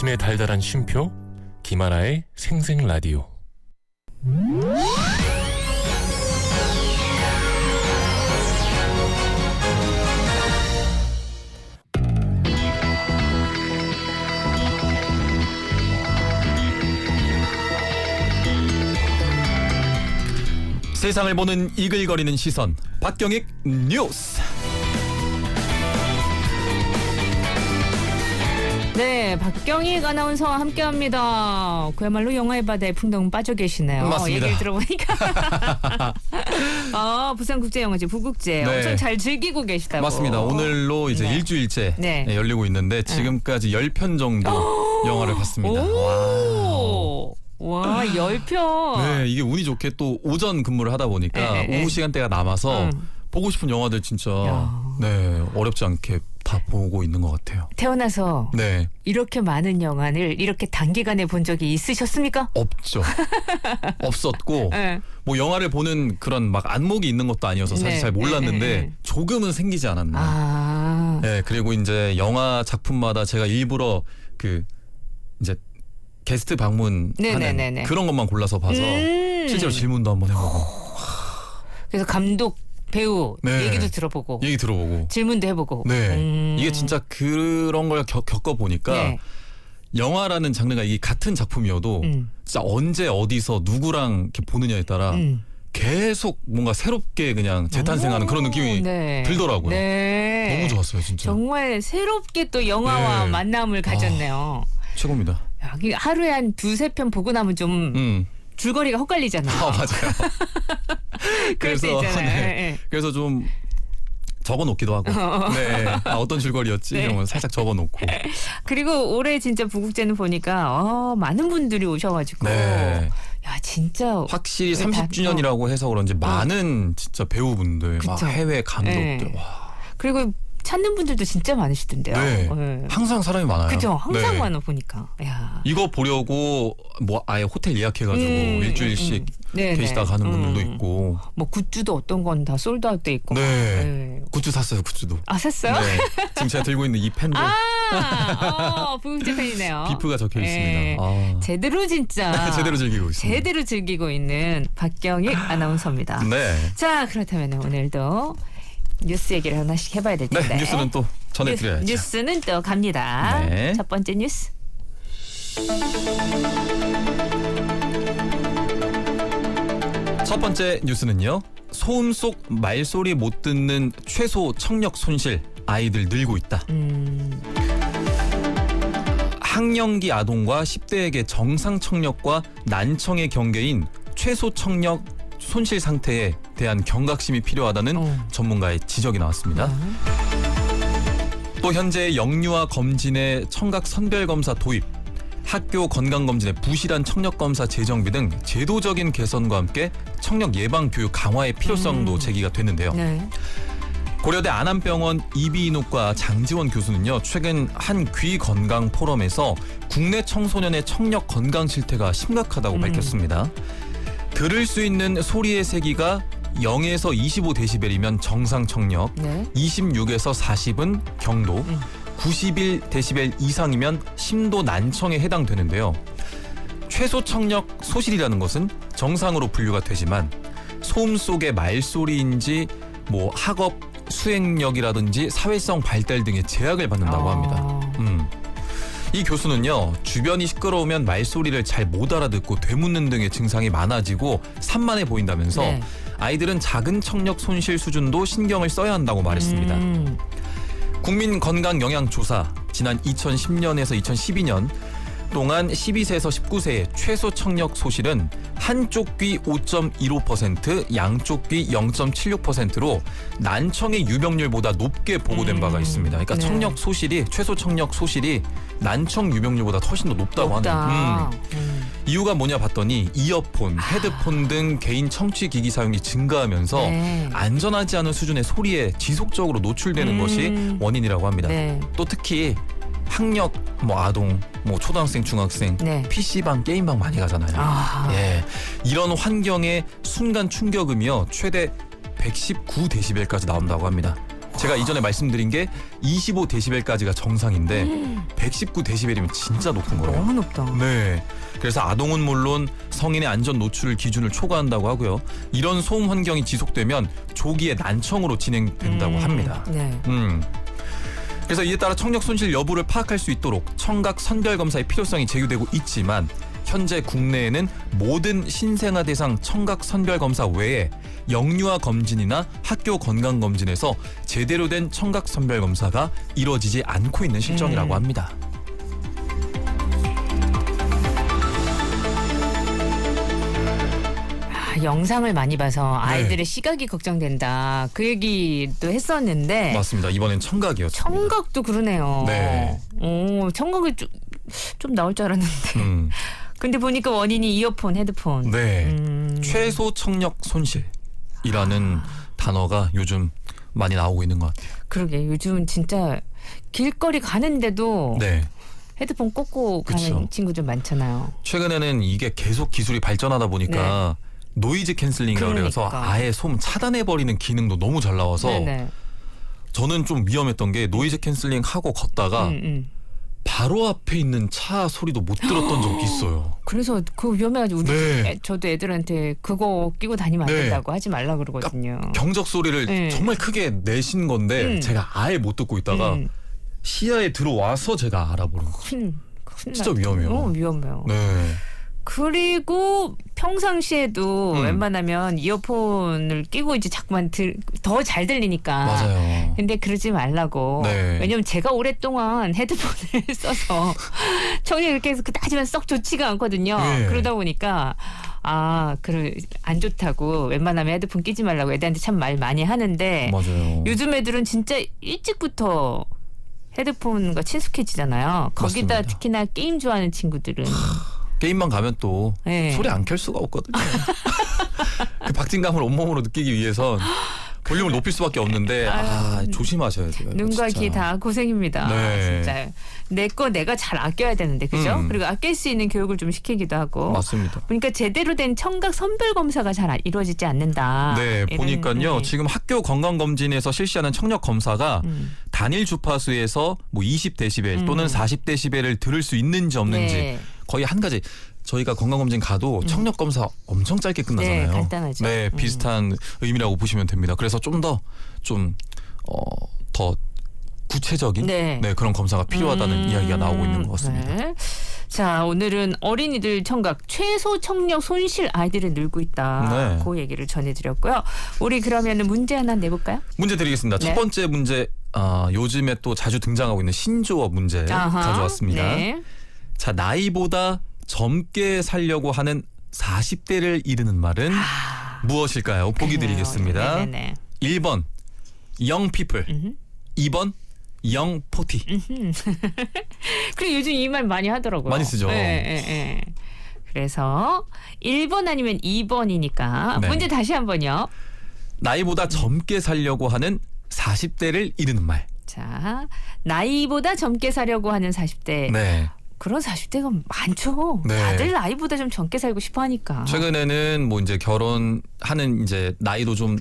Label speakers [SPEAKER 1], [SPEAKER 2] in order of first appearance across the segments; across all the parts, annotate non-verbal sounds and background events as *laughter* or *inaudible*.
[SPEAKER 1] 아침의 달달한 쉼표 김하나의 생생 라디오.
[SPEAKER 2] 세상을 보는 이글거리는 시선 박경익 뉴스
[SPEAKER 3] 네, 박경익 아나운서와 함께합니다. 그야말로 영화의 바다에 풍덩 빠져 계시네요.
[SPEAKER 2] 맞습니다.
[SPEAKER 3] 얘기를 들어보니까 *laughs* 아, 부산국제영화제 부국제
[SPEAKER 2] 네.
[SPEAKER 3] 엄청 잘 즐기고 계시다고.
[SPEAKER 2] 맞습니다 오늘로 이제
[SPEAKER 3] 네.
[SPEAKER 2] 일주일째
[SPEAKER 3] 네.
[SPEAKER 2] 네, 열리고 있는데 지금까지 10편 정도 *gasps* 영화를 봤습니다 와.
[SPEAKER 3] 오, 와, 열 편.
[SPEAKER 2] 네 이게 운이 좋게 또 오전 근무를 하다 보니까
[SPEAKER 3] 네, 네, 네.
[SPEAKER 2] 오후 시간대가 남아서
[SPEAKER 3] 음.
[SPEAKER 2] 보고 싶은 영화들 진짜
[SPEAKER 3] 야.
[SPEAKER 2] 네 어렵지 않게 다 보고 있는 것 같아요
[SPEAKER 3] 태어나서
[SPEAKER 2] 네
[SPEAKER 3] 이렇게 많은 영화를 이렇게 단기간에 본 적이 있으셨습니까?
[SPEAKER 2] 없죠 *laughs* 없었고
[SPEAKER 3] 네.
[SPEAKER 2] 뭐 영화를 보는 그런 막 안목이 있는 것도 아니어서 사실
[SPEAKER 3] 네,
[SPEAKER 2] 잘 몰랐는데
[SPEAKER 3] 네, 네, 네.
[SPEAKER 2] 조금은 생기지 않았나
[SPEAKER 3] 아,
[SPEAKER 2] 네, 그리고 이제 영화 작품마다 제가 일부러 그 이제 게스트 방문하는
[SPEAKER 3] 네네네네.
[SPEAKER 2] 그런 것만 골라서 봐서
[SPEAKER 3] 음.
[SPEAKER 2] 실제로 질문도 한번 해보고
[SPEAKER 3] 그래서 감독, 배우
[SPEAKER 2] 네.
[SPEAKER 3] 얘기도 들어보고
[SPEAKER 2] 얘기 들어보고
[SPEAKER 3] 질문도 해보고.
[SPEAKER 2] 네
[SPEAKER 3] 음.
[SPEAKER 2] 이게 진짜 그런 걸 겪, 겪어 보니까
[SPEAKER 3] 네.
[SPEAKER 2] 영화라는 장르가 이게 같은 작품이어도
[SPEAKER 3] 음.
[SPEAKER 2] 진짜 언제 어디서 누구랑 이렇게 보느냐에 따라
[SPEAKER 3] 음.
[SPEAKER 2] 계속 뭔가 새롭게 그냥 재탄생하는 그런 느낌이
[SPEAKER 3] 네.
[SPEAKER 2] 들더라고요.
[SPEAKER 3] 네.
[SPEAKER 2] 너무 좋았어요 진짜
[SPEAKER 3] 정말 새롭게 또 영화와
[SPEAKER 2] 네.
[SPEAKER 3] 만남을 가졌네요.
[SPEAKER 2] 최고입니다.
[SPEAKER 3] 야, 이게 하루에 한 두세 편 보고 나면 좀
[SPEAKER 2] 음,
[SPEAKER 3] 줄거리가 헛갈리잖아.
[SPEAKER 2] 아 맞아요. *laughs*
[SPEAKER 3] 있잖아요.
[SPEAKER 2] 네.
[SPEAKER 3] 예, 예.
[SPEAKER 2] 그래서 좀 적어 놓기도 하고, 네, 아, 어떤 줄거리였지
[SPEAKER 3] 네.
[SPEAKER 2] 이런 건 살짝 적어 놓고,
[SPEAKER 3] 그리고 올해 진짜 부국제는 보니까 어, 많은 분들이 오셔 가지고
[SPEAKER 2] 네,
[SPEAKER 3] 야 진짜
[SPEAKER 2] 확실히
[SPEAKER 3] 왜 다-
[SPEAKER 2] 30주년이라고 해서 그런지 많은 진짜 배우분들, 막
[SPEAKER 3] 그쵸.
[SPEAKER 2] 해외 감독들,
[SPEAKER 3] 네.
[SPEAKER 2] 와,
[SPEAKER 3] 그리고 찾는 분들도 진짜 많으시던데요.
[SPEAKER 2] 네,
[SPEAKER 3] 예.
[SPEAKER 2] 항상 사람이 많아요.
[SPEAKER 3] 그죠? 항상
[SPEAKER 2] 네.
[SPEAKER 3] 많아 보니까. 야.
[SPEAKER 2] 이거 보려고 뭐 아예 호텔 예약해가지고
[SPEAKER 3] 음,
[SPEAKER 2] 일주일씩
[SPEAKER 3] 음, 음. 네,
[SPEAKER 2] 계시다
[SPEAKER 3] 네.
[SPEAKER 2] 가는 분들도
[SPEAKER 3] 음.
[SPEAKER 2] 있고,
[SPEAKER 3] 뭐 굿즈도 어떤 건 다 솔드아웃 돼 있고.
[SPEAKER 2] 네.
[SPEAKER 3] 네.
[SPEAKER 2] 굿즈 샀어요, 굿즈도.
[SPEAKER 3] 아 샀어요?
[SPEAKER 2] 네, 지금 제가 들고 있는 이 펜도
[SPEAKER 3] 아, 어, 부국제 팬이네요.
[SPEAKER 2] 비프가 적혀
[SPEAKER 3] 네.
[SPEAKER 2] 있습니다. 아,
[SPEAKER 3] 제대로 진짜 *laughs*
[SPEAKER 2] 제대로 즐기고 있습니다.
[SPEAKER 3] 제대로 즐기고 있는 박경익 아나운서입니다.
[SPEAKER 2] 네.
[SPEAKER 3] 자 그렇다면 오늘도 뉴스 얘기를 하나씩 해봐야 될
[SPEAKER 2] 네,
[SPEAKER 3] 텐데.
[SPEAKER 2] 뉴스는 또 전해드려야죠.
[SPEAKER 3] 뉴스, 는 또 갑니다.
[SPEAKER 2] 네.
[SPEAKER 3] 첫 번째 뉴스.
[SPEAKER 2] 첫 번째 뉴스는요. 소음 속 말소리 못 듣는 최소 청력 손실 아이들 늘고 있다.
[SPEAKER 3] 음,
[SPEAKER 2] 학령기 아동과 10대에게 정상 청력과 난청의 경계인 최소 청력 손실 상태에 대한 경각심이 필요하다는
[SPEAKER 3] 어.
[SPEAKER 2] 전문가의 지적이 나왔습니다. 또 현재 영유아 검진의 청각 선별 검사 도입, 학교 건강 검진의 부실한 청력 검사 재정비 등 제도적인 개선과 함께 청력 예방 교육 강화의 필요성도 제기가 됐는데요.
[SPEAKER 3] 네.
[SPEAKER 2] 고려대 안암병원 이비인후과 장지원 교수는요 최근 한 귀 건강 포럼에서 국내 청소년의 청력 건강 실태가 심각하다고
[SPEAKER 3] 음.
[SPEAKER 2] 밝혔습니다. 들을 수 있는 소리의 세기가 0에서 25데시벨이면 정상 청력,
[SPEAKER 3] 네.
[SPEAKER 2] 26에서 40은 경도,
[SPEAKER 3] 음.
[SPEAKER 2] 91데시벨 이상이면 심도 난청에 해당되는데요. 최소 청력 소실이라는 것은 정상으로 분류가 되지만 소음 속의 말소리인지 뭐 학업 수행력이라든지 사회성 발달 등의 제약을 받는다고
[SPEAKER 3] 아.
[SPEAKER 2] 합니다. 음. 이 교수는요 주변이 시끄러우면 말소리를 잘 못 알아듣고 되묻는 등의 증상이 많아지고 산만해 보인다면서
[SPEAKER 3] 네.
[SPEAKER 2] 아이들은 작은 청력 손실 수준도 신경을 써야 한다고 말했습니다.
[SPEAKER 3] 음,
[SPEAKER 2] 국민건강영양조사 지난 2010년에서 2012년 동안 12세에서 19세의 최소 청력 소실은 한쪽 귀 5.15%, 양쪽 귀 0.76%로 난청의 유병률보다 높게 보고된
[SPEAKER 3] 음.
[SPEAKER 2] 바가 있습니다. 그러니까
[SPEAKER 3] 네.
[SPEAKER 2] 청력 소실이 최소 청력 소실이 난청 유병률보다 훨씬 더 높다고 하네요.
[SPEAKER 3] 없다.
[SPEAKER 2] 음.
[SPEAKER 3] 음.
[SPEAKER 2] 이유가 뭐냐 봤더니 이어폰, 헤드폰 등 개인 청취 기기 사용이 증가하면서
[SPEAKER 3] 네.
[SPEAKER 2] 안전하지 않은 수준의 소리에 지속적으로 노출되는
[SPEAKER 3] 음.
[SPEAKER 2] 것이 원인이라고 합니다.
[SPEAKER 3] 네.
[SPEAKER 2] 또 특히 학력 뭐 아동, 뭐 초등학생, 중학생,
[SPEAKER 3] 네.
[SPEAKER 2] PC방, 게임방 많이 가잖아요.
[SPEAKER 3] 아.
[SPEAKER 2] 예. 이런 환경의 순간 충격음이요. 최대 119데시벨까지 나온다고 합니다. 제가 이전에 말씀드린 게 25데시벨까지가 정상인데 119데시벨이면 진짜 높은 거예요.
[SPEAKER 3] 너무 높다.
[SPEAKER 2] 네. 그래서 아동은 물론 성인의 안전 노출 기준을 초과한다고 하고요. 이런 소음 환경이 지속되면 조기에 난청으로 진행된다고
[SPEAKER 3] 음,
[SPEAKER 2] 합니다.
[SPEAKER 3] 네.
[SPEAKER 2] 음. 그래서 이에 따라 청력 손실 여부를 파악할 수 있도록 청각 선별 검사의 필요성이 제기되고 있지만 현재 국내에는 모든 신생아 대상 청각 선별 검사 외에 영유아 검진이나 학교 건강 검진에서 제대로 된 청각 선별 검사가 이루어지지 않고 있는 실정이라고
[SPEAKER 3] 음.
[SPEAKER 2] 합니다.
[SPEAKER 3] 영상을 많이 봐서
[SPEAKER 2] 네.
[SPEAKER 3] 아이들의 시각이 걱정된다. 그 얘기도 했었는데
[SPEAKER 2] 맞습니다. 이번엔 청각이었습니다.
[SPEAKER 3] 청각도 그러네요.
[SPEAKER 2] 네.
[SPEAKER 3] 오, 청각이 좀, 좀 나올 줄 알았는데.
[SPEAKER 2] 음, *laughs*
[SPEAKER 3] 근데 보니까 원인이 이어폰, 헤드폰.
[SPEAKER 2] 네.
[SPEAKER 3] 음,
[SPEAKER 2] 최소 청력 손실이라는 단어가 요즘 많이 나오고 있는 것 같아요.
[SPEAKER 3] 그러게 요즘은 진짜 길거리 가는데도
[SPEAKER 2] 네.
[SPEAKER 3] 헤드폰 꽂고 가는
[SPEAKER 2] 그쵸.
[SPEAKER 3] 친구들 많잖아요.
[SPEAKER 2] 최근에는 이게 계속 기술이 발전하다 보니까 노이즈 캔슬링이라고 그래서
[SPEAKER 3] 네. 그러니까.
[SPEAKER 2] 아예 소음 차단해 버리는 기능도 너무 잘 나와서
[SPEAKER 3] 네네.
[SPEAKER 2] 저는 좀 위험했던 게 노이즈 캔슬링 하고 걷다가
[SPEAKER 3] 음, 음.
[SPEAKER 2] 바로 앞에 있는 차 소리도 못 들었던 적이 있어요. *gasps*
[SPEAKER 3] 그래서 그 위험해가지고 우리
[SPEAKER 2] 네.
[SPEAKER 3] 애- 저도 애들한테 그거 끼고 다니면 안
[SPEAKER 2] 네.
[SPEAKER 3] 된다고 하지 말라 그러거든요.
[SPEAKER 2] 경적 소리를
[SPEAKER 3] 네.
[SPEAKER 2] 정말 크게 내신 건데
[SPEAKER 3] 음.
[SPEAKER 2] 제가 아예 못 듣고 있다가
[SPEAKER 3] 음.
[SPEAKER 2] 시야에 들어와서 제가 알아보는 거.
[SPEAKER 3] 큰일, 큰일
[SPEAKER 2] 진짜
[SPEAKER 3] 났-
[SPEAKER 2] 위험해요.
[SPEAKER 3] 너무 위험해요.
[SPEAKER 2] 네.
[SPEAKER 3] 그리고 평상시에도
[SPEAKER 2] 음.
[SPEAKER 3] 웬만하면 이어폰을 끼고 이제 자꾸만 더 잘 들리니까.
[SPEAKER 2] 맞아요.
[SPEAKER 3] 근데 그러지 말라고.
[SPEAKER 2] 네.
[SPEAKER 3] 왜냐면 제가 오랫동안 헤드폰을 *laughs* 써서 청이 이렇게 해서 그다지만 썩 좋지가 않거든요.
[SPEAKER 2] 네.
[SPEAKER 3] 그러다 보니까 아, 그안 좋다고 웬만하면 헤드폰 끼지 말라고 애들한테 참 말 많이 하는데
[SPEAKER 2] 맞아요.
[SPEAKER 3] 요즘 애들은 진짜 일찍부터 헤드폰과 친숙해지잖아요. 거기다
[SPEAKER 2] 맞습니다.
[SPEAKER 3] 특히나 게임 좋아하는 친구들은
[SPEAKER 2] 게임만 가면 또
[SPEAKER 3] 네.
[SPEAKER 2] 소리 안 켤 수가 없거든요. *laughs* 그 박진감을 온몸으로 느끼기 위해선 볼륨을 높일 수밖에 없는데 아, 조심하셔야 돼요.
[SPEAKER 3] 눈과
[SPEAKER 2] 진짜.
[SPEAKER 3] 귀다 고생입니다.
[SPEAKER 2] 네.
[SPEAKER 3] 진짜 내 거 내가 잘 아껴야 되는데 그죠?
[SPEAKER 2] 음.
[SPEAKER 3] 그리고 아낄 수 있는 교육을 좀 시키기도 하고.
[SPEAKER 2] 맞습니다.
[SPEAKER 3] 그러니까 제대로 된 청각 선별 검사가 잘 이루어지지 않는다.
[SPEAKER 2] 네,
[SPEAKER 3] 이런,
[SPEAKER 2] 보니까요.
[SPEAKER 3] 네.
[SPEAKER 2] 지금 학교 건강 검진에서 실시하는 청력 검사가
[SPEAKER 3] 음.
[SPEAKER 2] 단일 주파수에서 뭐 20데시벨
[SPEAKER 3] 음.
[SPEAKER 2] 또는 40데시벨을 들을 수 있는지 없는지
[SPEAKER 3] 네.
[SPEAKER 2] 거의 한 가지 저희가 건강검진 가도 청력 검사 엄청 짧게 끝나잖아요.
[SPEAKER 3] 네, 간단하죠.
[SPEAKER 2] 네,
[SPEAKER 3] 음.
[SPEAKER 2] 비슷한 의미라고 보시면 됩니다. 그래서 좀 더 좀 어, 더 구체적인
[SPEAKER 3] 네.
[SPEAKER 2] 네, 그런 검사가 필요하다는
[SPEAKER 3] 음,
[SPEAKER 2] 이야기가 나오고 있는 것 같습니다.
[SPEAKER 3] 네. 자, 오늘은 어린이들 청각 최소 청력 손실 아이들이 늘고 있다.
[SPEAKER 2] 네.
[SPEAKER 3] 그 얘기를 전해드렸고요. 우리 그러면 은 문제 하나 내볼까요?
[SPEAKER 2] 문제 드리겠습니다.
[SPEAKER 3] 네.
[SPEAKER 2] 첫 번째 문제 아, 요즘에 또 자주 등장하고 있는 신조어 문제
[SPEAKER 3] 아하.
[SPEAKER 2] 가져왔습니다.
[SPEAKER 3] 네.
[SPEAKER 2] 자, 나이보다 젊게 살려고 하는 40대를 이르는 말은
[SPEAKER 3] 아,
[SPEAKER 2] 무엇일까요? 보기
[SPEAKER 3] 그러네요.
[SPEAKER 2] 드리겠습니다.
[SPEAKER 3] 네네네.
[SPEAKER 2] 1번 young people,
[SPEAKER 3] 음흠.
[SPEAKER 2] 2번 young forty. *laughs*
[SPEAKER 3] 그리고 요즘 이 말 많이 하더라고요.
[SPEAKER 2] 많이 쓰죠.
[SPEAKER 3] 예, 예, 예. 그래서 1번 아니면 2번이니까
[SPEAKER 2] 네.
[SPEAKER 3] 문제 다시 한번요.
[SPEAKER 2] 나이보다 젊게 살려고 하는 40대를 이르는 말.
[SPEAKER 3] 자, 나이보다 젊게 사려고 하는 40대.
[SPEAKER 2] 네.
[SPEAKER 3] 그런 40대가 많죠.
[SPEAKER 2] 네.
[SPEAKER 3] 다들 나이보다 좀 젊게 살고 싶어 하니까.
[SPEAKER 2] 최근에는 뭐 이제 결혼하는 이제 나이도 좀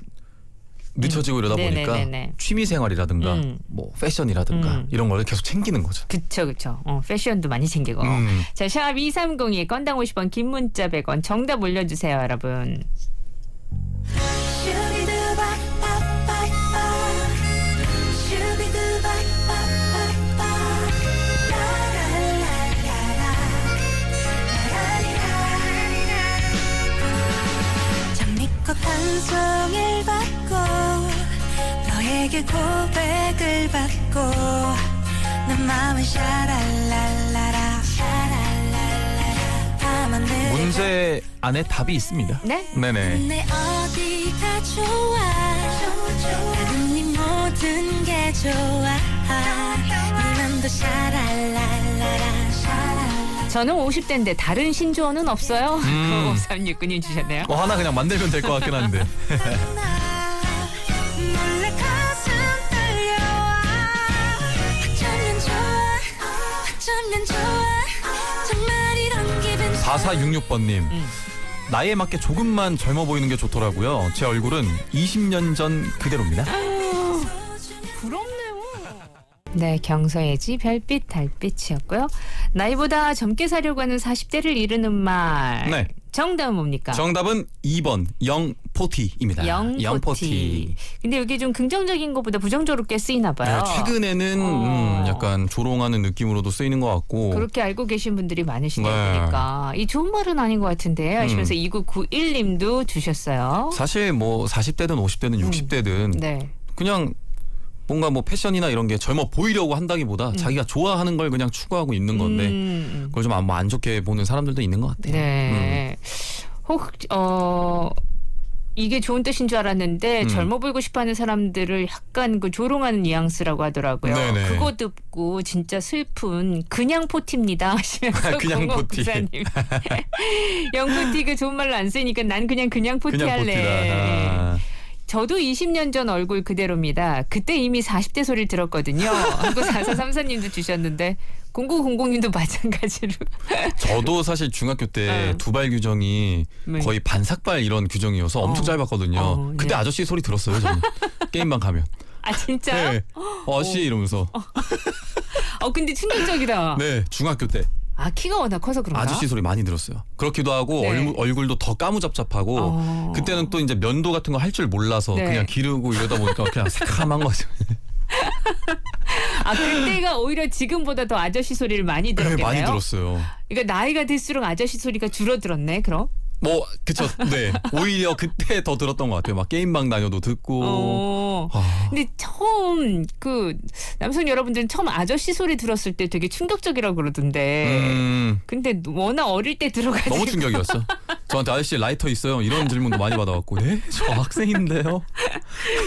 [SPEAKER 2] 늦춰지고 이러다
[SPEAKER 3] 음.
[SPEAKER 2] 보니까
[SPEAKER 3] 네네네네.
[SPEAKER 2] 취미 생활이라든가
[SPEAKER 3] 음.
[SPEAKER 2] 뭐 패션이라든가
[SPEAKER 3] 음.
[SPEAKER 2] 이런 걸 계속 챙기는 거죠.
[SPEAKER 3] 그쵸, 그쵸. 어, 패션도 많이 챙기고.
[SPEAKER 2] 음.
[SPEAKER 3] 자, 샵 2302 건당 50원 긴 문자 100원 정답 올려주세요, 여러분.
[SPEAKER 2] 안에 답이 있습니다.
[SPEAKER 3] 네?
[SPEAKER 2] 네네.
[SPEAKER 4] 내 어디가 좋아 나는 네 모든 게 좋아 네 맘도 샤랄랄라라
[SPEAKER 3] 저는 50대인데 다른 신조어는 없어요?
[SPEAKER 2] 음. *laughs*
[SPEAKER 3] 5369님 주셨네요.
[SPEAKER 2] 뭐 하나 그냥 만들면 될 것 같긴 한데. *laughs*
[SPEAKER 4] 몰래 가슴 떨려와 어쩌면 좋아 어쩌면 좋아 정말 이런 기분
[SPEAKER 2] 4466번님.
[SPEAKER 3] 음.
[SPEAKER 2] 나이에 맞게 조금만 젊어 보이는 게 좋더라고요. 제 얼굴은 20년 전 그대로입니다.
[SPEAKER 3] 부럽네요. 네, 경서의 지 별빛 달빛이었고요. 나이보다 젊게 사려고 하는 40대를 이르는 말.
[SPEAKER 2] 네.
[SPEAKER 3] 정답은 뭡니까?
[SPEAKER 2] 정답은 2번 영포티입니다.
[SPEAKER 3] 영포티. 근데 여기 좀 긍정적인 것보다 부정적으로 꽤 쓰이나 봐요.
[SPEAKER 2] 네, 최근에는
[SPEAKER 3] 어.
[SPEAKER 2] 음, 약간 조롱하는 느낌으로도 쓰이는 것 같고
[SPEAKER 3] 그렇게 알고 계신 분들이 많으시다
[SPEAKER 2] 네.
[SPEAKER 3] 보니까 이 좋은 말은 아닌 것 같은데 하시면서 2991님도 주셨어요.
[SPEAKER 2] 사실 뭐 40대든 50대든 60대든
[SPEAKER 3] 네.
[SPEAKER 2] 그냥 뭔가 뭐 패션이나 이런 게 젊어 보이려고 한다기보다 자기가 좋아하는 걸 그냥 추구하고 있는 건데
[SPEAKER 3] 음,
[SPEAKER 2] 그걸 좀 안 좋게 보는 사람들도 있는 것 같아요.
[SPEAKER 3] 네. 혹, 어, 이게 좋은 뜻인 줄 알았는데
[SPEAKER 2] 음.
[SPEAKER 3] 젊어 보이고 싶어하는 사람들을 약간 그 조롱하는 뉘앙스라고 하더라고요.
[SPEAKER 2] 네네.
[SPEAKER 3] 그거 듣고 진짜 슬픈 그냥 포티입니다 *laughs* 하시면서
[SPEAKER 2] 그냥 포티.
[SPEAKER 3] 공업구사님 *laughs* 영포티 그 좋은 말로 안 쓰니까 난 그냥 그냥 포티
[SPEAKER 2] 그냥
[SPEAKER 3] 할래. 저도 20년 전 얼굴 그대로입니다. 그때 이미 40대 소리를 들었거든요. 하고 4434님도 주셨는데 0900님도 *laughs* 마찬가지로.
[SPEAKER 2] 저도 사실 중학교 때
[SPEAKER 3] 어.
[SPEAKER 2] 두발 규정이
[SPEAKER 3] 네.
[SPEAKER 2] 거의 반삭발 이런 규정이어서 엄청
[SPEAKER 3] 어.
[SPEAKER 2] 짧았거든요.
[SPEAKER 3] 어,
[SPEAKER 2] 그때
[SPEAKER 3] 네.
[SPEAKER 2] 아저씨 소리 들었어요, 저는. *laughs* 게임방 가면.
[SPEAKER 3] 아 진짜요?
[SPEAKER 2] 네. 어, 아저씨 이러면서. *laughs*
[SPEAKER 3] 어 근데 충격적이다.
[SPEAKER 2] 네, 중학교 때
[SPEAKER 3] 아 키가 워낙 커서 그런가?
[SPEAKER 2] 아저씨 소리 많이 들었어요. 그렇기도 하고
[SPEAKER 3] 네.
[SPEAKER 2] 얼굴, 얼굴도 더 까무잡잡하고
[SPEAKER 3] 어.
[SPEAKER 2] 그때는 또 이제 면도 같은 거 할 줄 몰라서
[SPEAKER 3] 네.
[SPEAKER 2] 그냥 기르고 이러다 보니까 그냥 *laughs* 새카만 거죠.
[SPEAKER 3] 아 그때가 오히려 지금보다 더 아저씨 소리를 많이
[SPEAKER 2] 네,
[SPEAKER 3] 들었겠네요.
[SPEAKER 2] 많이 들었어요.
[SPEAKER 3] 그러니까 나이가 들수록 아저씨 소리가 줄어들었네. 그럼?
[SPEAKER 2] 뭐 그쵸, 네. 오히려 그때 더 들었던 것 같아요. 막 게임방 다녀도 듣고.
[SPEAKER 3] 어.
[SPEAKER 2] 아,
[SPEAKER 3] 근데 처음 그 남성 여러분들은 처음 아저씨 소리 들었을 때 되게 충격적이라고 그러던데.
[SPEAKER 2] 음,
[SPEAKER 3] 근데 워낙 어릴 때 들어가지고
[SPEAKER 2] 너무 충격이었어. 저한테 아저씨 라이터 있어요? 이런 질문도 많이 받아왔고, 네? 저 학생인데요.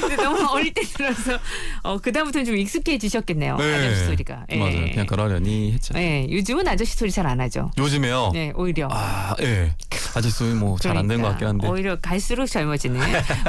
[SPEAKER 3] 근데 너무 어릴 때 들어서 어 그 다음부터는 좀 익숙해지셨겠네요. 아저씨 소리가. 예.
[SPEAKER 2] 맞아요. 그냥 그러려니 했죠.
[SPEAKER 3] 예, 요즘은 아저씨 소리 잘 안 하죠.
[SPEAKER 2] 요즘에요.
[SPEAKER 3] 네, 오히려.
[SPEAKER 2] 아, 예. 아저씨 소리 뭐 잘안된것 같긴 한데.
[SPEAKER 3] 그러니까 오히려 갈수록 젊어지는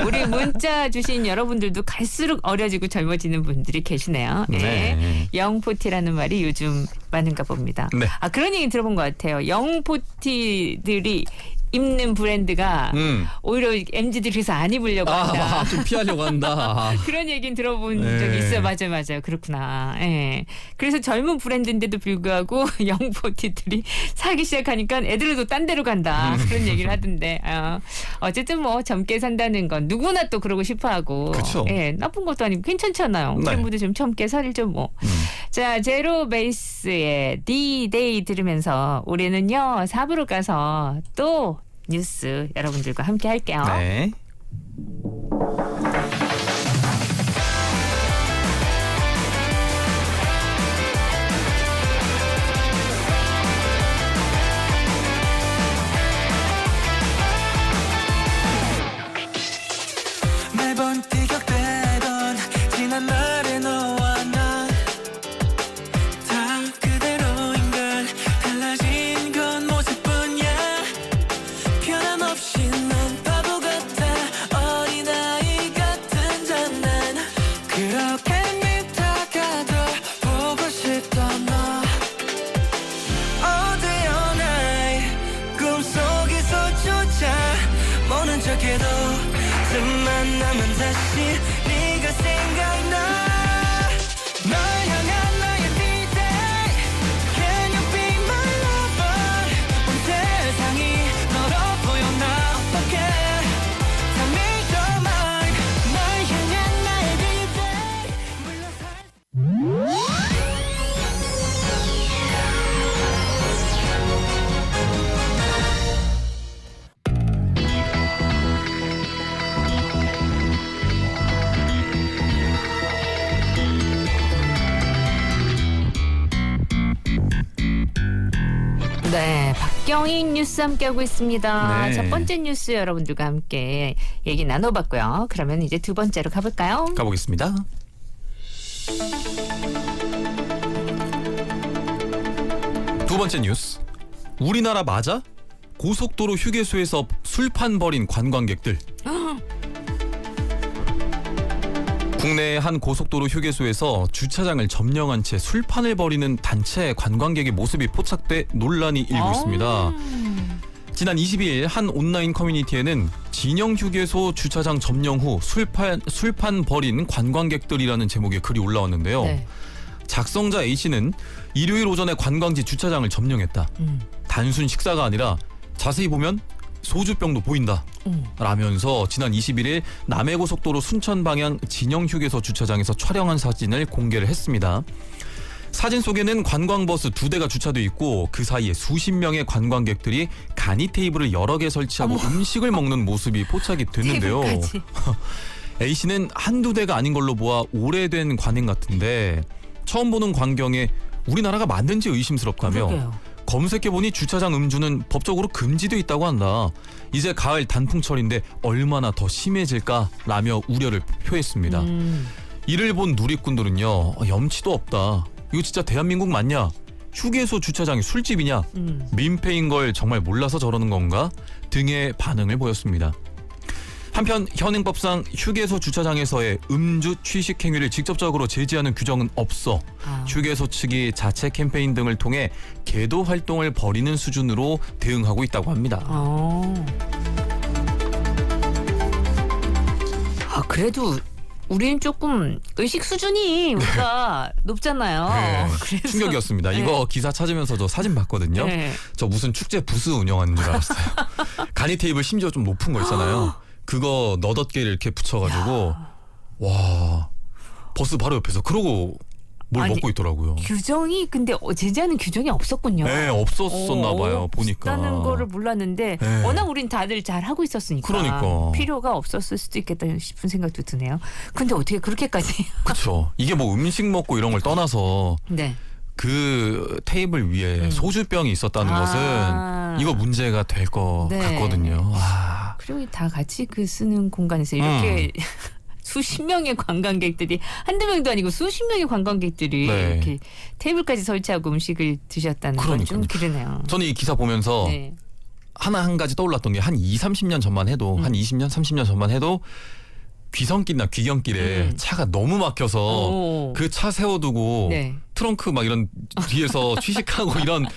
[SPEAKER 3] 우리 문자 주신 여러분들도 갈수록 어려지고 젊어지는 분들이 계시네요. 네.
[SPEAKER 2] 네.
[SPEAKER 3] 영포티라는 말이 요즘 많은가 봅니다.
[SPEAKER 2] 네.
[SPEAKER 3] 아 그런 얘기 들어본 것 같아요. 영포티들이 입는 브랜드가
[SPEAKER 2] 음.
[SPEAKER 3] 오히려 MZ들이 그래서 안 입으려고 한다.
[SPEAKER 2] 아, 좀 피하려고 한다. *laughs*
[SPEAKER 3] 그런 얘기는 들어본
[SPEAKER 2] 네.
[SPEAKER 3] 적이 있어요. 맞아요, 맞아요. 그렇구나. 예. 그래서 젊은 브랜드인데도 불구하고 *laughs* 영포티들이 사기 시작하니까 애들도 딴 데로 간다.
[SPEAKER 2] 음.
[SPEAKER 3] 그런 얘기를 하던데. 어, 어쨌든 뭐 젊게 산다는 건 누구나 또 그러고 싶어 하고.
[SPEAKER 2] 그쵸.
[SPEAKER 3] 예. 나쁜 것도 아니고 괜찮잖아요.
[SPEAKER 2] 네.
[SPEAKER 3] 모두 좀 젊게 살죠 뭐.
[SPEAKER 2] 음.
[SPEAKER 3] 자, 제로 베이스의 D-Day 들으면서 우리는요, 4부로 가서 또 뉴스 여러분들과 함께 할게요.
[SPEAKER 5] 네.
[SPEAKER 3] 네, 박경인 뉴스 함께하고 있습니다.
[SPEAKER 2] 네.
[SPEAKER 3] 첫 번째 뉴스 여러분들과 함께 얘기 나눠봤고요. 그러면 이제 두 번째로 가볼까요?
[SPEAKER 2] 가보겠습니다. 두 번째 뉴스. 우리나라 맞아? 고속도로 휴게소에서 술판 벌인 관광객들. 국내 한 고속도로 휴게소에서 주차장을 점령한 채 술판을 벌이는 단체 관광객의 모습이 포착돼 논란이 일고 있습니다.
[SPEAKER 3] 음.
[SPEAKER 2] 지난 22일 한 온라인 커뮤니티에는 진영 휴게소 주차장 점령 후 술판 술판 벌인 관광객들이라는 제목의 글이 올라왔는데요.
[SPEAKER 3] 네.
[SPEAKER 2] 작성자 A 씨는 일요일 오전에 관광지 주차장을 점령했다.
[SPEAKER 3] 음.
[SPEAKER 2] 단순 식사가 아니라 자세히 보면 소주병도 보인다.
[SPEAKER 3] 음.
[SPEAKER 2] 라면서 지난 21일 남해고속도로 순천 방향 진영 휴게소 주차장에서 촬영한 사진을 공개를 했습니다. 사진 속에는 관광버스 두 대가 주차돼 있고 그 사이에 수십 명의 관광객들이 간이 테이블을 여러 개 설치하고 음식을 먹는 모습이 포착이 됐는데요.
[SPEAKER 3] 테이블까지. *laughs*
[SPEAKER 2] A 씨는 한두 대가 아닌 걸로 보아 오래된 관행 같은데 처음 보는 광경에 우리나라가 맞는지 의심스럽다며
[SPEAKER 3] 그러게요.
[SPEAKER 2] 검색해보니 주차장 음주는 법적으로 금지돼 있다고 한다. 이제 가을 단풍철인데 얼마나 더 심해질까라며 우려를 표했습니다.
[SPEAKER 3] 음.
[SPEAKER 2] 이를 본 누리꾼들은요 어, 염치도 없다. 이거 진짜 대한민국 맞냐? 휴게소 주차장이 술집이냐?
[SPEAKER 3] 음.
[SPEAKER 2] 민폐인 걸 정말 몰라서 저러는 건가? 등의 반응을 보였습니다. 한편 현행법상 휴게소 주차장에서의 음주 취식 행위를 직접적으로 제지하는 규정은 없어
[SPEAKER 3] 아.
[SPEAKER 2] 휴게소 측이 자체 캠페인 등을 통해 계도 활동을 벌이는 수준으로 대응하고 있다고 합니다.
[SPEAKER 3] 어. 아 그래도 우리는 조금 의식 수준이 우리가 높잖아요.
[SPEAKER 2] 네,
[SPEAKER 3] 그래서
[SPEAKER 2] 충격이었습니다.
[SPEAKER 3] 네.
[SPEAKER 2] 이거 기사 찾으면서 저 사진 봤거든요.
[SPEAKER 3] 네.
[SPEAKER 2] 저 무슨 축제 부스 운영하는 줄 알았어요. *laughs* 간이 테이블 심지어 좀 높은 거 있잖아요. *laughs* 그거 너덧개를 이렇게 붙여가지고 와 버스 바로 옆에서 그러고 뭘
[SPEAKER 3] 아니,
[SPEAKER 2] 먹고 있더라고요.
[SPEAKER 3] 규정이 근데 어, 제재하는 규정이 없었군요.
[SPEAKER 2] 네 없었었나 봐요. 보니까.
[SPEAKER 3] 없다는 거를 몰랐는데
[SPEAKER 2] 네.
[SPEAKER 3] 워낙 우린 다들 잘 하고 있었으니까
[SPEAKER 2] 그러니까.
[SPEAKER 3] 필요가 없었을 수도 있겠다 싶은 생각도 드네요. 근데 어떻게 그렇게까지? *laughs*
[SPEAKER 2] 그렇죠. 이게 뭐 음식 먹고 이런 걸 떠나서
[SPEAKER 3] 네.
[SPEAKER 2] 그 테이블 위에
[SPEAKER 3] 음.
[SPEAKER 2] 소주병이 있었다는
[SPEAKER 3] 아.
[SPEAKER 2] 것은 이거 문제가 될것
[SPEAKER 3] 네.
[SPEAKER 2] 같거든요. 와.
[SPEAKER 3] 그리고 다 같이 그 쓰는 공간에서 이렇게
[SPEAKER 2] 음. *laughs*
[SPEAKER 3] 수십 명의 관광객들이 한두 명도 아니고 수십 명의 관광객들이
[SPEAKER 2] 네.
[SPEAKER 3] 이렇게 테이블까지 설치하고 음식을 드셨다는 건 좀. 그러네요.
[SPEAKER 2] 저는 이 기사 보면서
[SPEAKER 3] 네.
[SPEAKER 2] 하나 한 가지 떠올랐던 게 한 2, 30년 전만 해도
[SPEAKER 3] 음.
[SPEAKER 2] 한 20년, 30년 전만 해도 귀성길이나 귀경길에
[SPEAKER 3] 음.
[SPEAKER 2] 차가 너무 막혀서
[SPEAKER 3] 오.
[SPEAKER 2] 그차 세워두고
[SPEAKER 3] 네.
[SPEAKER 2] 트렁크 막 이런 뒤에서 *laughs* 취식하고 이런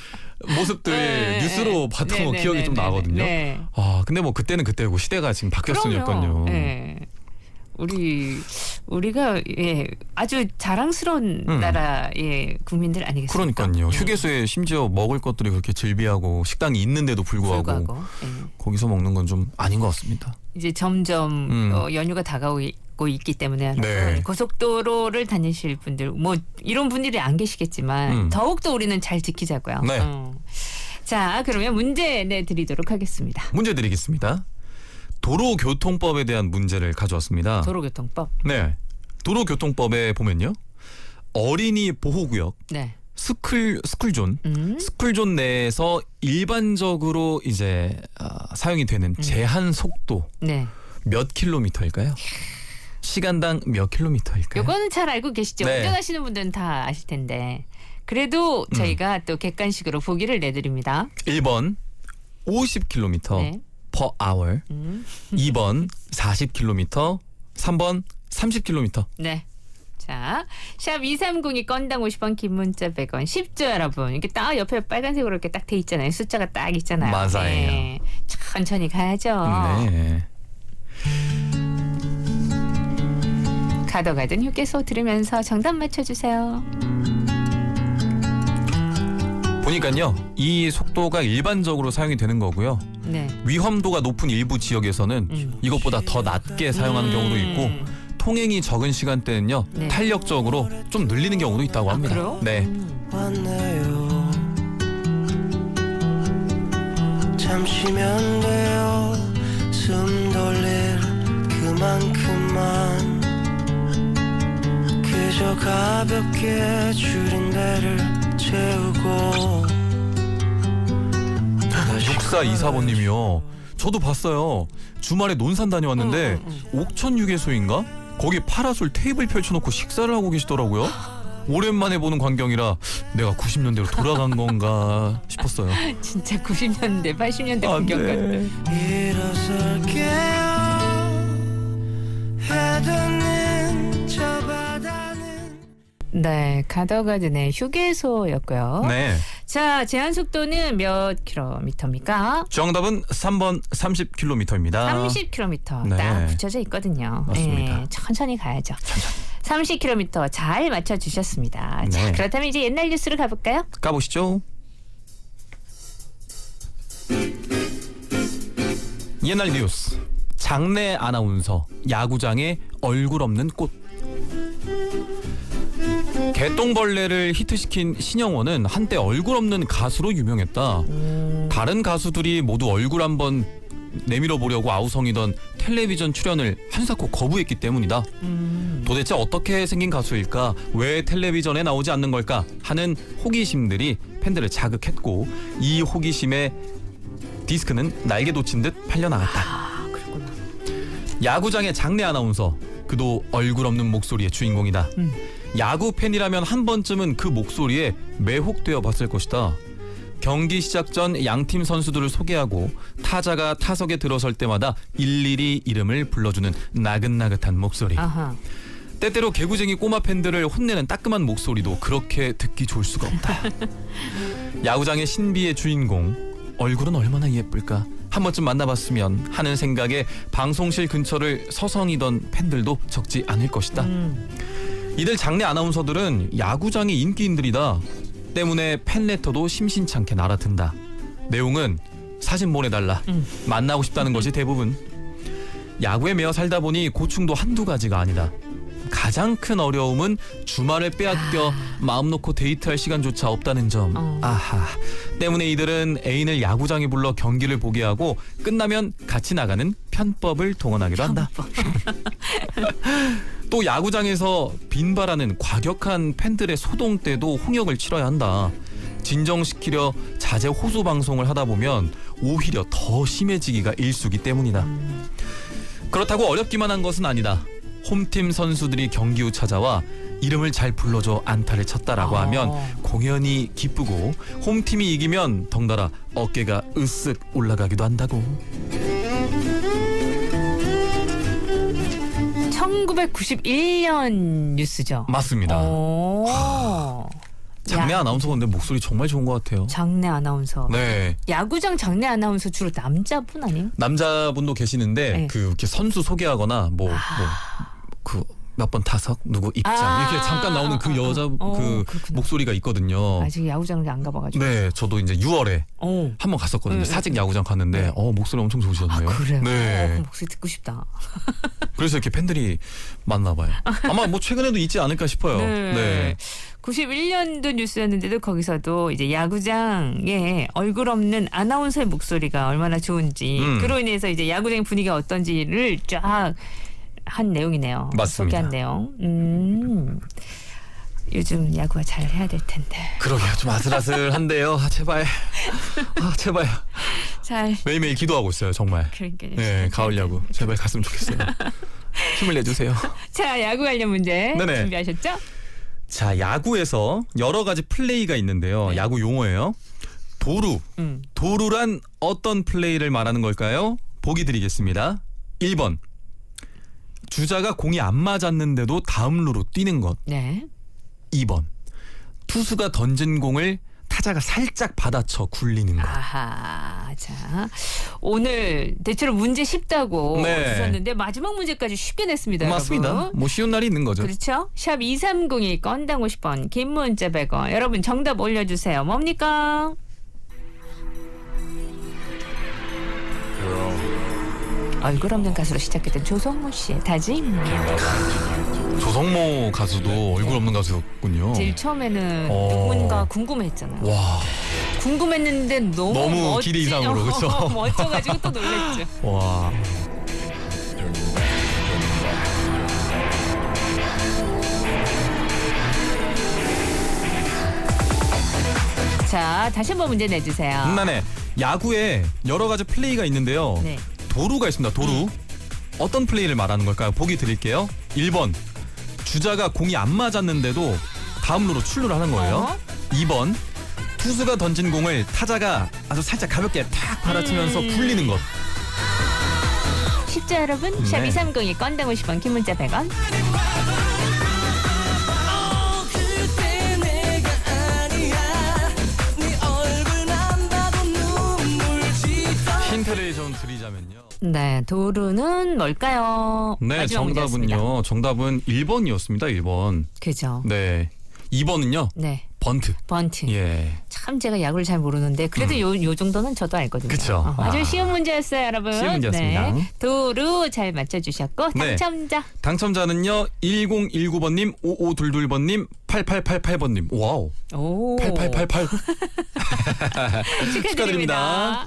[SPEAKER 2] 모습들
[SPEAKER 3] 네,
[SPEAKER 2] 뉴스로
[SPEAKER 3] 네.
[SPEAKER 2] 봤던
[SPEAKER 3] 네,
[SPEAKER 2] 거
[SPEAKER 3] 네,
[SPEAKER 2] 기억이
[SPEAKER 3] 네,
[SPEAKER 2] 좀
[SPEAKER 3] 네,
[SPEAKER 2] 나거든요.
[SPEAKER 3] 네.
[SPEAKER 2] 아 근데 뭐 그때는 그때고 시대가 지금 바뀌었으니까요.
[SPEAKER 3] 네. 우리 우리가 예 아주 자랑스러운
[SPEAKER 2] 음.
[SPEAKER 3] 나라의 국민들 아니겠습니까?
[SPEAKER 2] 그러니까요.
[SPEAKER 3] 네.
[SPEAKER 2] 휴게소에 심지어 먹을 것들이 그렇게 즐비하고 식당이 있는데도 불구하고,
[SPEAKER 3] 불구하고 예.
[SPEAKER 2] 거기서 먹는 건 좀 아닌 것 같습니다.
[SPEAKER 3] 이제 점점
[SPEAKER 2] 음.
[SPEAKER 3] 어, 연휴가 다가오 고 있기 때문에 여러분
[SPEAKER 2] 네.
[SPEAKER 3] 고속도로를 다니실 분들 뭐 이런 분들이 안 계시겠지만
[SPEAKER 2] 음.
[SPEAKER 3] 더욱더 우리는 잘 지키자고요.
[SPEAKER 2] 네.
[SPEAKER 3] 어. 자 그러면 문제 내드리도록 하겠습니다.
[SPEAKER 2] 문제 드리겠습니다. 도로교통법에 대한 문제를 가져왔습니다.
[SPEAKER 3] 도로교통법.
[SPEAKER 2] 네. 도로교통법에 보면요. 어린이 보호구역,
[SPEAKER 3] 네.
[SPEAKER 2] 스쿨 스쿨존,
[SPEAKER 3] 음.
[SPEAKER 2] 스쿨존 내에서 일반적으로 이제 아, 사용이 되는
[SPEAKER 3] 음.
[SPEAKER 2] 제한 속도
[SPEAKER 3] 네.
[SPEAKER 2] 몇 킬로미터일까요? 시간당 몇 킬로미터일까요?
[SPEAKER 3] 요거는 잘 알고 계시죠.
[SPEAKER 2] 네.
[SPEAKER 3] 운전하시는 분들은 다 아실 텐데. 그래도
[SPEAKER 2] 음.
[SPEAKER 3] 저희가 또 객관식으로 보기를 내드립니다.
[SPEAKER 2] 1번 50km
[SPEAKER 3] 네.
[SPEAKER 2] per hour,
[SPEAKER 3] 음.
[SPEAKER 2] 2번 40km, 3번 30km.
[SPEAKER 3] 네. 자, 샵 2302 건당 50원 긴 문자 100원 쉽죠 여러분 이렇게 딱 옆에 빨간색으로 이렇게 딱 돼 있잖아요 숫자가 딱 있잖아요
[SPEAKER 2] 맞아요.
[SPEAKER 3] 네. 천천히 가야죠
[SPEAKER 2] 네.
[SPEAKER 3] 가도 가든 휴게소 들으면서 정답 맞춰주세요
[SPEAKER 2] 보니까요. 이 속도가 일반적으로 사용이 되는 거고요.
[SPEAKER 3] 네
[SPEAKER 2] 위험도가 높은 일부 지역에서는
[SPEAKER 3] 음.
[SPEAKER 2] 이것보다 더 낮게 사용하는 경우도 있고
[SPEAKER 3] 음.
[SPEAKER 2] 통행이 적은 시간대는요.
[SPEAKER 3] 네.
[SPEAKER 2] 탄력적으로 좀 늘리는 경우도 있다고 합니다.
[SPEAKER 3] 그래요?
[SPEAKER 2] 네.
[SPEAKER 3] 음.
[SPEAKER 5] 왔네요 잠시면 돼요 숨 돌릴 그만큼만 그저 가볍게 줄인 배를 채우고
[SPEAKER 2] 6424번님이요. 저도 봤어요. 주말에 논산 다녀왔는데
[SPEAKER 3] 음,
[SPEAKER 2] 옥천 휴게소인가? 거기 파라솔 테이블 펼쳐놓고 식사를 하고 계시더라고요. 오랜만에 보는 광경이라 내가 90년대로 돌아간 건가 *laughs* 싶었어요.
[SPEAKER 3] 진짜 90년대 80년대
[SPEAKER 2] 안
[SPEAKER 3] 풍경 같아
[SPEAKER 2] 돼.
[SPEAKER 5] 일어설게요 해돋는 저 바다는
[SPEAKER 3] 네 가더가든의 휴게소였고요
[SPEAKER 2] 네.
[SPEAKER 3] 자 제한 속도는 몇 킬로미터입니까?
[SPEAKER 2] 정답은 3번 30km입니다.
[SPEAKER 3] 30km
[SPEAKER 2] 네.
[SPEAKER 3] 딱 붙여져 있거든요.
[SPEAKER 2] 맞습니다.
[SPEAKER 3] 예, 천천히 가야죠. 30km 잘 맞춰 주셨습니다. 자,
[SPEAKER 2] 네.
[SPEAKER 3] 그렇다면 이제 옛날 뉴스로 가볼까요?
[SPEAKER 2] 까보시죠. 옛날 뉴스. 장내 아나운서 야구장에 얼굴 없는 꽃. 개똥벌레를 히트시킨 신영원은 한때 얼굴 없는 가수로 유명했다. 다른 가수들이 모두 얼굴 한번 내밀어 보려고 아우성이던 텔레비전 출연을 한사코 거부했기 때문이다. 도대체 어떻게 생긴 가수일까? 왜 텔레비전에 나오지 않는 걸까? 하는 호기심들이 팬들을 자극했고 이 호기심에 디스크는 날개 돋친 듯 팔려나갔다.
[SPEAKER 3] 아.
[SPEAKER 2] 야구장의 장내 아나운서 그도 얼굴 없는 목소리의 주인공이다.
[SPEAKER 3] 음.
[SPEAKER 2] 야구 팬이라면 한 번쯤은 그 목소리에 매혹되어 봤을 것이다. 경기 시작 전 양팀 선수들을 소개하고 타자가 타석에 들어설 때마다 일일이 이름을 불러주는 나긋나긋한 목소리.
[SPEAKER 3] 아하.
[SPEAKER 2] 때때로 개구쟁이 꼬마 팬들을 혼내는 따끔한 목소리도 그렇게 듣기 좋을 수가 없다. *laughs* 야구장의 신비의 주인공 얼굴은 얼마나 예쁠까 한 번쯤 만나봤으면 하는 생각에 방송실 근처를 서성이던 팬들도 적지 않을 것이다.
[SPEAKER 3] 음.
[SPEAKER 2] 이들 장내 아나운서들은 야구장의 인기인들이다. 때문에 팬레터도 심심찮게 날아든다. 내용은 사진 보내달라.
[SPEAKER 3] 음.
[SPEAKER 2] 만나고 싶다는 것이 대부분. 야구에 매여 살다 보니 고충도 한두 가지가 아니다. 가장 큰 어려움은 주말을 빼앗겨 마음 놓고 데이트할 시간조차 없다는 점.
[SPEAKER 3] 어.
[SPEAKER 2] 아하. 때문에 이들은 애인을 야구장에 불러 경기를 보게 하고 끝나면 같이 나가는 편법을 동원하기도 한다. 또 야구장에서 빈발하는 과격한 팬들의 소동 때도 홍역을 치러야 한다. 진정시키려 자제 호소 방송을 하다 보면 오히려 더 심해지기가 일수기 때문이다. 그렇다고 어렵기만 한 것은 아니다. 홈팀 선수들이 경기 후 찾아와 이름을 잘 불러줘 안타를 쳤다라고
[SPEAKER 3] 어.
[SPEAKER 2] 하면 공연이 기쁘고 홈팀이 이기면 덩달아 어깨가 으쓱 올라가기도 한다고.
[SPEAKER 3] 1991년 뉴스죠.
[SPEAKER 2] 맞습니다.
[SPEAKER 3] 오.
[SPEAKER 2] 장내
[SPEAKER 3] 야,
[SPEAKER 2] 아나운서 근데 목소리 정말 좋은 것 같아요.
[SPEAKER 3] 장내 아나운서.
[SPEAKER 2] 네.
[SPEAKER 3] 야구장 장내 아나운서 주로 남자분 아니에요?
[SPEAKER 2] 남자분도 계시는데
[SPEAKER 3] 네.
[SPEAKER 2] 그 이렇게 선수 소개하거나 뭐뭐 그 몇번 타석 누구 입장
[SPEAKER 3] 아.
[SPEAKER 2] 이렇게 잠깐 나오는 그 여자
[SPEAKER 3] 어,
[SPEAKER 2] 그
[SPEAKER 3] 그렇구나.
[SPEAKER 2] 목소리가 있거든요.
[SPEAKER 3] 아직 야구장을 안 가봐가지고.
[SPEAKER 2] 네, 저도 이제 6월에
[SPEAKER 3] 어.
[SPEAKER 2] 한 번 갔었거든요.
[SPEAKER 3] 응,
[SPEAKER 2] 사직
[SPEAKER 3] 응,
[SPEAKER 2] 야구장 갔는데
[SPEAKER 3] 네.
[SPEAKER 2] 어 목소리 엄청 좋으셨네요.
[SPEAKER 3] 아, 그래요? 어,
[SPEAKER 2] 네.
[SPEAKER 3] 그 목소리 듣고 싶다. *laughs*
[SPEAKER 2] 그래서 이렇게 팬들이 많나 봐요. 아마 뭐 최근에도 있지 않을까 싶어요. 네.
[SPEAKER 3] 91년도 뉴스였는데도 거기서도 이제 야구장에 얼굴 없는 아나운서의 목소리가 얼마나 좋은지
[SPEAKER 2] 음.
[SPEAKER 3] 그로 인해서 이제 야구장 분위기가 어떤지를 쫙 한 내용이네요.
[SPEAKER 2] 맞습니다.
[SPEAKER 3] 소개한 내용. 음. 요즘 야구가 잘 해야 될 텐데.
[SPEAKER 2] 그러게요. 좀 아슬아슬한데요. 아, 제발. 아, 제발.
[SPEAKER 3] 잘
[SPEAKER 2] 매일매일 기도하고 있어요. 정말.
[SPEAKER 3] 그러니까
[SPEAKER 2] 네, 가을 야구. 제발 갔으면 좋겠어요. 힘을 내주세요.
[SPEAKER 3] 자 야구 관련 문제
[SPEAKER 2] 네네.
[SPEAKER 3] 준비하셨죠?
[SPEAKER 2] 자, 야구에서 여러 가지 플레이가 있는데요.
[SPEAKER 3] 네.
[SPEAKER 2] 야구 용어예요. 도루.
[SPEAKER 3] 음.
[SPEAKER 2] 도루란 어떤 플레이를 말하는 걸까요? 보기 드리겠습니다. 1번. 주자가 공이 안 맞았는데도 다음 루로 뛰는 것.
[SPEAKER 3] 네.
[SPEAKER 2] 2번. 투수가 던진 공을 타자가 살짝 받아쳐 굴리는 것.
[SPEAKER 3] 아하. 자 오늘 대체로 문제 쉽다고
[SPEAKER 2] 네.
[SPEAKER 3] 주셨는데 마지막 문제까지 쉽게 냈습니다.
[SPEAKER 2] 맞습니다.
[SPEAKER 3] 여러분.
[SPEAKER 2] 뭐 쉬운 날이 있는 거죠.
[SPEAKER 3] 그렇죠. 샵 2302 건당 50원 긴 문자 100원 여러분 정답 올려 주세요. 뭡니까? 얼굴 없는 가수로 시작했던 조성모 씨의 다짐입니다.
[SPEAKER 2] 조성모 가수도 얼굴 없는 가수였군요.
[SPEAKER 3] 제일 처음에는
[SPEAKER 2] 어.
[SPEAKER 3] 누군가 궁금했잖아요.
[SPEAKER 2] 와,
[SPEAKER 3] 궁금했는데 너무,
[SPEAKER 2] 너무
[SPEAKER 3] 멋지-
[SPEAKER 2] 기대 이상으로, 그쵸? *laughs*
[SPEAKER 3] 멋져가지고 또 놀랬죠.
[SPEAKER 2] 와.
[SPEAKER 3] 자 다시 한번 문제 내주세요.
[SPEAKER 2] 나네 야구에 여러 가지 플레이가 있는데요.
[SPEAKER 3] 네.
[SPEAKER 2] 도루가 있습니다. 도루. 어떤 플레이를 말하는 걸까요? 보기 드릴게요. 1번. 주자가 공이 안 맞았는데도 다음 루로 출루를 하는 거예요.
[SPEAKER 3] 어?
[SPEAKER 2] 2번. 투수가 던진 공을 타자가 아주 살짝 가볍게 탁 받아치면서
[SPEAKER 3] 음.
[SPEAKER 2] 굴리는 것.
[SPEAKER 3] 쉽죠 여러분? 샵
[SPEAKER 2] 네.
[SPEAKER 3] 2302 건당 50원 긴 문자 100원
[SPEAKER 5] 그때 내가 아니야 네 얼굴만 봐도 눈물 짓던
[SPEAKER 2] 힌트를 좀 드리자면요.
[SPEAKER 3] 네, 도루는 뭘까요?
[SPEAKER 2] 네,
[SPEAKER 3] 마지막 문제였습니다.
[SPEAKER 2] 정답은요. 정답은 1번이었습니다. 1번.
[SPEAKER 3] 그죠.
[SPEAKER 2] 네. 2번은요.
[SPEAKER 3] 네,
[SPEAKER 2] 번트.
[SPEAKER 3] 번트.
[SPEAKER 2] 예.
[SPEAKER 3] 참 제가 야구를 잘 모르는데 그래도 요, 요 정도는 저도 알거든요.
[SPEAKER 2] 그쵸.
[SPEAKER 3] 어, 아주
[SPEAKER 2] 아.
[SPEAKER 3] 쉬운 문제였어요, 여러분.
[SPEAKER 2] 쉬운 문제였습니다.
[SPEAKER 3] 네. 도루 잘 맞춰주셨고
[SPEAKER 2] 네.
[SPEAKER 3] 당첨자
[SPEAKER 2] 당첨자는요. 1019번 님, 5522번 님, 8888번 님. 와우.
[SPEAKER 3] 오
[SPEAKER 2] 8888. *laughs* *laughs*
[SPEAKER 3] 축하드립니다.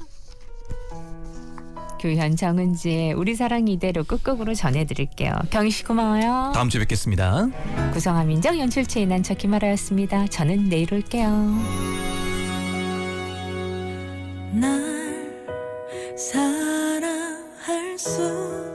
[SPEAKER 3] 교현 정은지의 우리 사랑 이대로 끝곡으로 전해드릴게요. 경희 씨 고마워요.
[SPEAKER 2] 다음 주에 뵙겠습니다.
[SPEAKER 3] 구성한 민정 연출 체인한 저 김아라였습니다. 저는 내일 올게요.
[SPEAKER 4] 날 사랑할 수